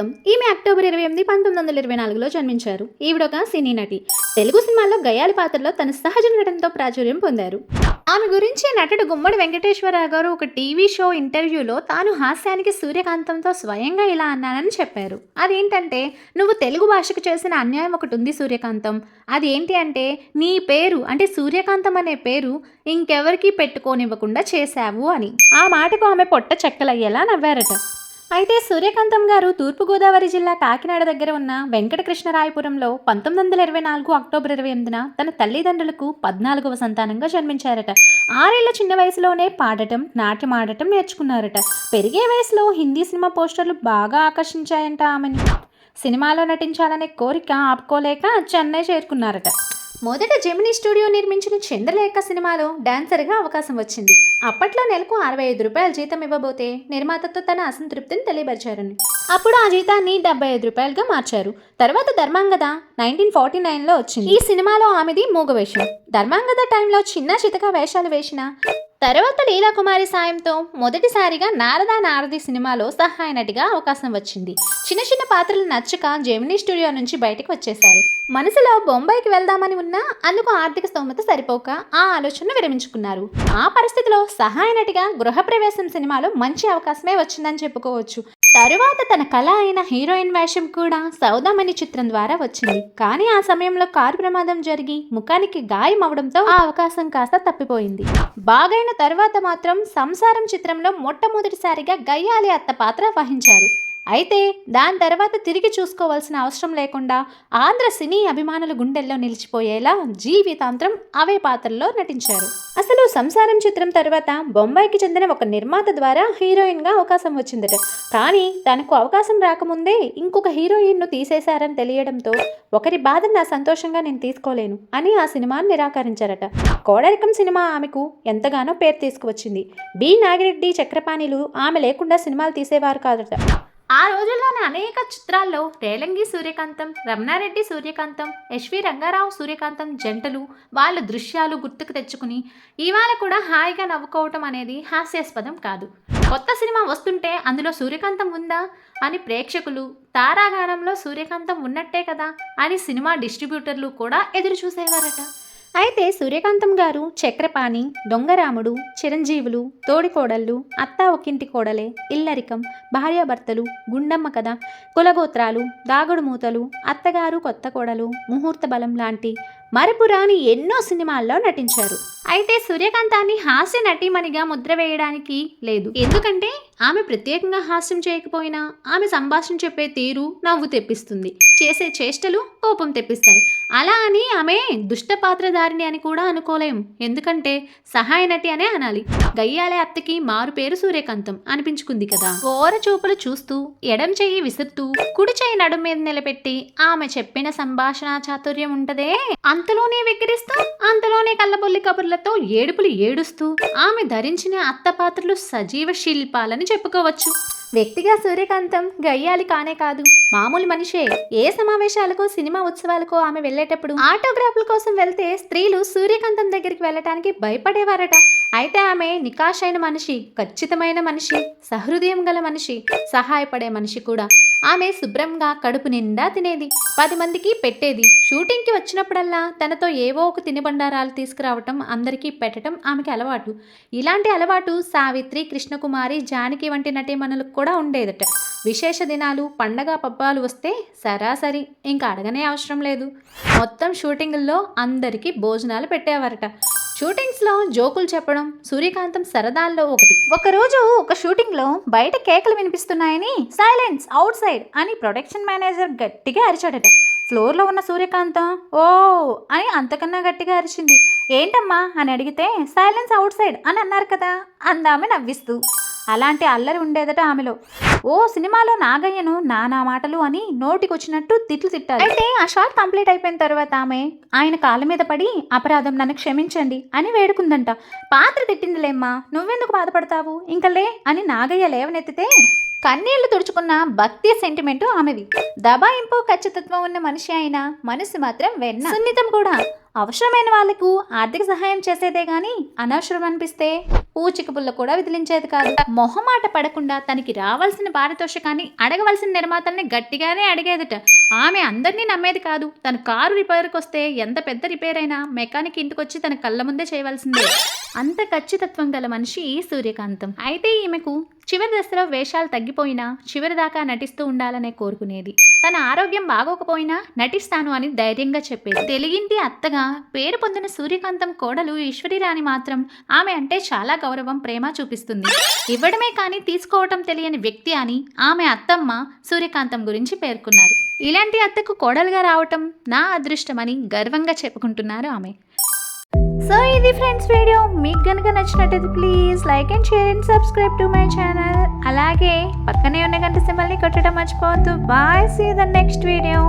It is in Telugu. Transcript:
స్వాగతం. ఈమె అక్టోబర్ ఇరవై ఎనిమిది పంతొమ్మిది వందల ఇరవై నాలుగులో జన్మించారు. ఈవిడ ఒక సినీ నటి. తెలుగు సినిమాల్లో గయాలి పాత్రలో తన సహజ నటనతో ప్రాచుర్యం పొందారు. ఆమె గురించి నటుడు గుమ్మడి వెంకటేశ్వరరావు గారు ఒక టీవీ షో ఇంటర్వ్యూలో తాను హాస్యానికి సూర్యకాంతంతో స్వయంగా ఇలా అన్నానని చెప్పారు. అదేంటంటే నువ్వు తెలుగు భాషకు చేసిన అన్యాయం ఒకటి ఉంది సూర్యకాంతం. అది ఏంటి అంటే నీ పేరు అంటే సూర్యకాంతం అనే పేరు ఇంకెవరికీ పెట్టుకోనివ్వకుండా చేశావు అని. ఆ మాటకు ఆమె పొట్ట చెక్కలయ్యేలా నవ్వారట. అయితే సూర్యకాంతం గారు తూర్పుగోదావరి జిల్లా కాకినాడ దగ్గర ఉన్న వెంకటకృష్ణరాయపురంలో పంతొమ్మిది వందల ఇరవై నాలుగు అక్టోబర్ ఇరవై ఎనిమిదిన తన తల్లిదండ్రులకు పద్నాలుగవ సంతానంగా జన్మించారట. ఆరేళ్ళ చిన్న వయసులోనే పాడటం నాట్యం ఆడటం నేర్చుకున్నారట. పెరిగే వయసులో హిందీ సినిమా పోస్టర్లు బాగా ఆకర్షించాయంట ఆమెని. సినిమాలో నటించాలనే కోరిక ఆపుకోలేక చెన్నై చేరుకున్నారట. మొదట జెమినీ స్టూడియో నిర్మించిన చంద్రలేఖ సినిమాలో డాన్సర్గా అవకాశం వచ్చింది. అప్పట్లో నెలకు అరవై ఐదు రూపాయల జీతం ఇవ్వబోతే నిర్మాతతో తన అసంతృప్తిని తెలియపరిచారని అప్పుడు ఆ జీతాన్ని డెబ్బై ఐదు రూపాయలుగా మార్చారు. తర్వాత ధర్మాంగద నైన్టీన్ ఫార్టీ నైన్లో వచ్చింది. ఈ సినిమాలో ఆమెది మూగ వేషం ధర్మాంగద టైంలో చిన్న చితక వేషాలు వేసిన తర్వాత లీలాకుమారి సాయంతో మొదటిసారిగా నారదా నారది సినిమాలో సహాయ నటిగా అవకాశం వచ్చింది. చిన్న చిన్న పాత్రలు నచ్చక జెమినీ స్టూడియో నుంచి బయటకు వచ్చేశారు. మనసులో బొంబాయికి వెళ్దామని ఉన్నా అందుకు ఆర్థిక స్తోమత సరిపోక ఆ ఆలోచన విరమించుకున్నారు. ఆ పరిస్థితిలో సహాయ నటిగా గృహప్రవేశం సినిమాలో మంచి అవకాశమే వచ్చిందని చెప్పుకోవచ్చు. తరువాత తన కళ అయిన హీరోయిన్ వేషం కూడా సౌదామణి చిత్రం ద్వారా వచ్చింది. కానీ ఆ సమయంలో కారు ప్రమాదం జరిగి ముఖానికి గాయం అవడంతో ఆ అవకాశం కాస్త తప్పిపోయింది. బాగైన తర్వాత మాత్రం సంసారం చిత్రంలో మొట్టమొదటిసారిగా గయ్యాలి అత్త పాత్ర వహించారు. అయితే దాని తర్వాత తిరిగి చూసుకోవాల్సిన అవసరం లేకుండా ఆంధ్ర సినీ అభిమానుల గుండెల్లో నిలిచిపోయేలా జీవితాంతరం అవే పాత్రల్లో నటించారు. అసలు సంసారం చిత్రం తర్వాత బొంబాయికి చెందిన ఒక నిర్మాత ద్వారా హీరోయిన్గా అవకాశం వచ్చిందట. కానీ తనకు అవకాశం రాకముందే ఇంకొక హీరోయిన్ను తీసేశారని తెలియడంతో ఒకరి బాధను నా సంతోషంగా నేను తీసుకోలేను అని ఆ సినిమాను నిరాకరించారట. కోడరికం సినిమా ఆమెకు ఎంతగానో పేరు తీసుకువచ్చింది. బి. నాగిరెడ్డి చక్రపాణిలు ఆమె లేకుండా సినిమాలు తీసేవారు కాదట. ఆ రోజుల్లోనే అనేక చిత్రాల్లో రేలంగి సూర్యకాంతం రమణారెడ్డి సూర్యకాంతం ఎస్వి రంగారావు సూర్యకాంతం జంటలు వాళ్ళ దృశ్యాలు గుర్తుకు తెచ్చుకుని ఇవాళ కూడా హాయిగా నవ్వుకోవటం అనేది హాస్యాస్పదం కాదు. కొత్త సినిమా వస్తుంటే అందులో సూర్యకాంతం ఉందా అని ప్రేక్షకులు తారాగానంలో సూర్యకాంతం ఉన్నట్టే కదా అని సినిమా డిస్ట్రిబ్యూటర్లు కూడా ఎదురు చూసేవారట అయితే సూర్యకాంతం గారు చక్రపాణి దొంగరాముడు చిరంజీవులు తోడికోడళ్ళు అత్తా ఒకింటి కోడలే ఇల్లరికం భార్యాభర్తలు గుండమ్మ కథ కులగోత్రాలు దాగుడు మూతలు అత్తగారు కొత్త కోడలు ముహూర్త బలం లాంటి మరపురాని ఎన్నో సినిమాల్లో నటించారు. అయితే సూర్యకాంతాన్ని హాస్య నటీమణిగా ముద్ర వేయడానికి లేదు. ఎందుకంటే ఆమె ప్రత్యేకంగా హాస్యం చేయకపోయినా ఆమె సంభాషణ చెప్పే తీరు నవ్వు తెప్పిస్తుంది. చేసే చేష్టలు కోపం తెప్పిస్తాయి. అలా అని ఆమె దుష్ట పాత్రధారిణి అని కూడా అనుకోలేం. ఎందుకంటే సహాయ నటి అనే అనాలి. గయ్యాలే అత్తకి మారు పేరు సూర్యకాంతం అనిపించుకుంది కదా. ఓర చూపులు చూస్తూ ఎడం చెయ్యి విసురుతూ కుడి చెయ్యి నడుం మీద నిలబెట్టి ఆమె చెప్పిన సంభాషణ చాతుర్యం ఉంటదే? అంతలోనే వెక్కిరిస్తూ అంతలోనే కళ్ళబొల్లి కబుర్లతో ఏడుపులు ఏడుస్తూ ఆమె ధరించిన అత్త పాత్రలు సజీవ శిల్పాలని చెప్పుకోవచ్చు. వ్యక్తిగా సూర్యకాంతం గయ్యాలి కానే కాదు. మామూలు మనిషే. ఏ సమావేశాలకు సినిమా ఉత్సవాలకు ఆమె వెళ్ళేటప్పుడు ఆటోగ్రాఫ్ల కోసం వెళ్తే స్త్రీలు సూర్యకాంతం దగ్గరికి వెళ్ళటానికి భయపడేవారట. అయితే ఆమె నికాషైన మనిషి ఖచ్చితమైన మనిషి సహృదయం గల మనిషి సహాయపడే మనిషి కూడా. ఆమె శుభ్రంగా కడుపు నిండా తినేది. పది మందికి పెట్టేది. షూటింగ్కి వచ్చినప్పుడల్లా తనతో ఏవో ఒక తినుబండారాలు తీసుకురావటం అందరికీ పెట్టడం ఆమెకి అలవాటు. ఇలాంటి అలవాటు సావిత్రి కృష్ణకుమారి జానకి వంటి నటీమణులకు కూడా ఉండేదట. విశేష దినాలు పండగ పబ్బాలు వస్తే సరాసరి. ఇంకా అడగనే అవసరం లేదు. మొత్తం షూటింగుల్లో అందరికీ భోజనాలు పెట్టేవారట. షూటింగ్స్లో జోకులు చెప్పడం సూర్యకాంతం సరదాల్లో ఒకటి. ఒకరోజు ఒక షూటింగ్లో బయట కేకలు వినిపిస్తున్నాయని సైలెన్స్ అవుట్ సైడ్ అని ప్రొడక్షన్ మేనేజర్ గట్టిగా అరిచాడట. ఫ్లోర్లో ఉన్న సూర్యకాంతం ఓ అని అంతకన్నా గట్టిగా అరిచింది. ఏంటమ్మా? అని అడిగితే సైలెన్స్ అవుట్ సైడ్ అని అన్నారు కదా అందామె నవ్విస్తూ. అలాంటి అల్లరి ఉండేదట ఆమెలో. ఓ సినిమాలో నాగయ్యను నానా మాటలు అని నోటికొచ్చినట్టు తిట్లు తిట్టారు అయితే ఆ షాట్ కంప్లీట్ అయిపోయిన తర్వాత ఆమె ఆయన కాళ్ళ మీద పడి అపరాధం నన్ను క్షమించండి అని వేడుకుందంట. పాత్ర తిట్టిందిలేమ్మా నువ్వెందుకు బాధపడతావు? ఇంకా లే అని నాగయ్య లేవనెత్తితే కన్నీళ్ళు తుడుచుకున్న భక్తి సెంటిమెంట్ ఆమెది. దబాయింపు ఖచ్చితత్వం ఉన్న మనిషి అయినా మనసు మాత్రం వెన్న. సున్నితం కూడా. అవసరమైన వాళ్ళకు ఆర్థిక సహాయం చేసేదే గాని అనవసరం అనిపిస్తే పూచికపుల్ల కూడా విదిలించేది కాదు. మొహమాట పడకుండా తనకి రావాల్సిన పారితోషికాన్ని అడగవలసిన నిర్మాతల్ని గట్టిగానే అడిగేదట. ఆమె అందరినీ నమ్మేది కాదు. తన కారు రిపేర్కి వస్తే ఎంత పెద్ద రిపేర్ అయినా మెకానిక్ ఇంటికొచ్చి తన కళ్ళ ముందే చేయవలసిందే. అంత ఖచ్చితత్వం గల మనిషి ఈ సూర్యకాంతం. అయితే ఈమెకు చివరి దశలో వేషాలు తగ్గిపోయినా చివరి దాకా నటిస్తూ ఉండాలనే కోరుకునేది. తన ఆరోగ్యం బాగోకపోయినా నటిస్తాను అని ధైర్యంగా చెప్పేది. తెలుగింటి అత్తగా పేరు పొందిన సూర్యకాంతం కోడలు ఈశ్వరీరాణి మాత్రం ఆమె అంటే చాలా గౌరవం ప్రేమ చూపిస్తుంది. ఇవ్వడమే కానీ తీసుకోవటం తెలియని వ్యక్తి అని ఆమె అత్తమ్మ సూర్యకాంతం గురించి పేర్కొన్నారు. ఇలాంటి అత్తకు కోడలుగా రావటం నా అదృష్టమని గర్వంగా చెప్పుకుంటున్నారు ఆమె. సో ఇది ఫ్రెండ్స్ వీడియో. మీకు కనుక నచ్చినట్టయితే please like and share and subscribe to my channel. అలాగే పక్కనే ఉన్న గంట సింబల్ని కొట్టడం మర్చిపోవద్దు. Bye see the next video.